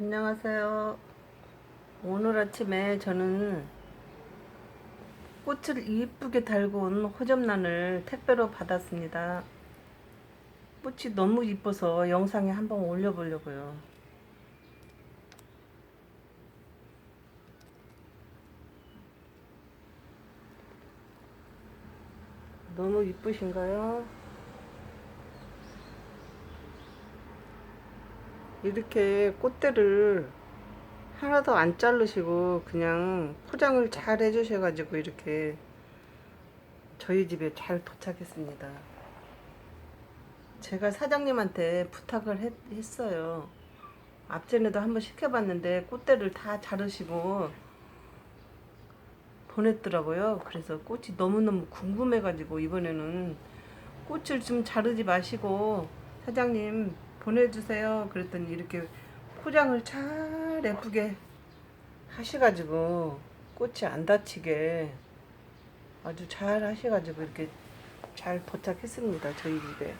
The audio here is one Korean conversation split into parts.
안녕하세요. 오늘 아침에 저는 꽃을 이쁘게 달고 온 호접란을 택배로 받았습니다. 꽃이 너무 이뻐서 영상에 한번 올려보려고요. 너무 이쁘신가요? 이렇게 꽃대를 하나도 안 자르시고 그냥 포장을 잘 해주셔가지고 이렇게 저희 집에 잘 도착했습니다. 제가 사장님한테 부탁을 했, 했어요. 앞전에도 한번 시켜봤는데 꽃대를 다 자르시고 보냈더라고요. 그래서 꽃이 너무너무 궁금해가지고 이번에는 꽃을 좀 자르지 마시고 사장님 보내주세요. 그랬더니 이렇게 포장을 잘 예쁘게 하셔가지고 꽃이 안 다치게 아주 잘 하셔가지고 이렇게 잘 도착했습니다. 저희 집에.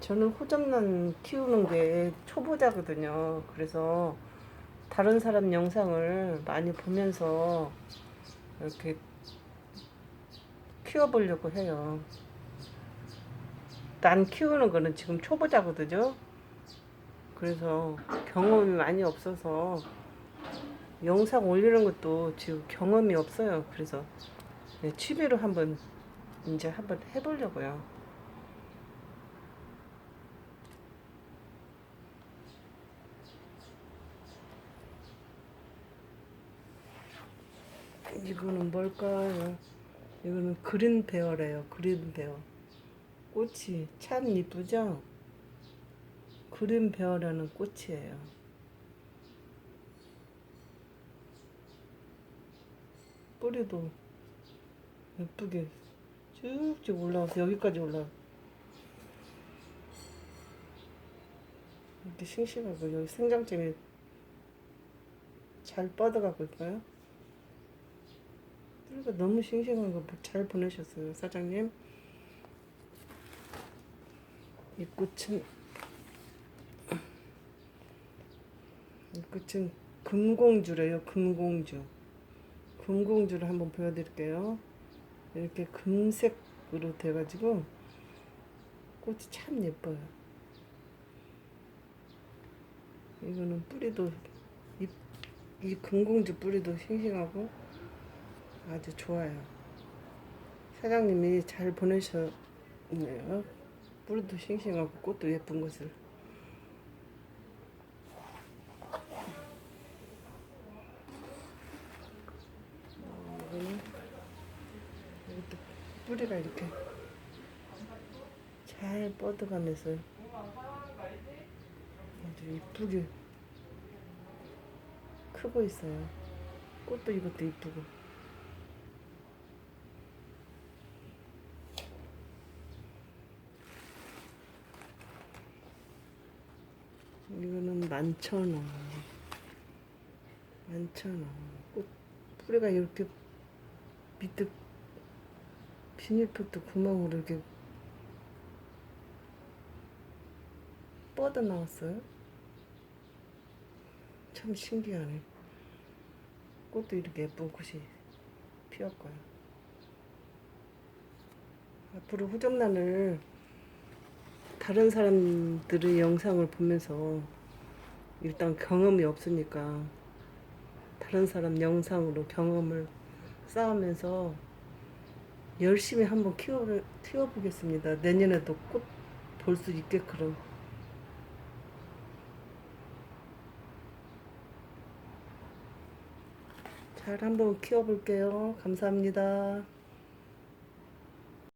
저는 호접란 키우는 게 초보자거든요. 그래서 다른 사람 영상을 많이 보면서 이렇게 키워보려고 해요. 난 키우는 거는 지금 초보자거든요. 그래서 경험이 많이 없어서 영상 올리는 것도 지금 경험이 없어요. 그래서 네, 취미로 한번 이제 한번 해보려고요. 이거는 뭘까요? 이거는 그린 베어래요. 그린 베어. 꽃이 참 이쁘죠? 그린 베어라는 꽃이에요. 뿌리도 예쁘게 쭉쭉 올라와서 여기까지 올라와. 이렇게 싱싱하고 여기 생장점이 잘 뻗어가고 있어요. 뿌리가 너무 싱싱한 거 잘 보내셨어요, 사장님. 이 꽃은 이 꽃은 금공주래요 금공주. 금공주를 한번 보여드릴게요. 이렇게 금색으로 돼가지고 꽃이 참 예뻐요. 이거는 뿌리도 이, 이 금공주 뿌리도 싱싱하고 아주 좋아요. 사장님이 잘 보내셨네요 뿌리도 싱싱하고 꽃도 예쁜 것을. 이것도 뿌리가 이렇게 잘 뻗어가면서 아주 이쁘게 크고 있어요. 꽃도 이것도 이쁘고 이거는 만천 원. 만천 원. 꽃 뿌리가 이렇게 밑에 비닐팩도 구멍으로 이렇게 뻗어 나왔어요. 참 신기하네. 꽃도 이렇게 예쁜 꽃이 피었고요. 앞으로 후정란을 다른 사람들의 영상을 보면서 일단 경험이 없으니까 다른 사람 영상으로 경험을 쌓으면서 열심히 한번 키워, 키워보겠습니다. 내년에도 꽃 볼 수 있게끔. 잘 한번 키워볼게요. 감사합니다.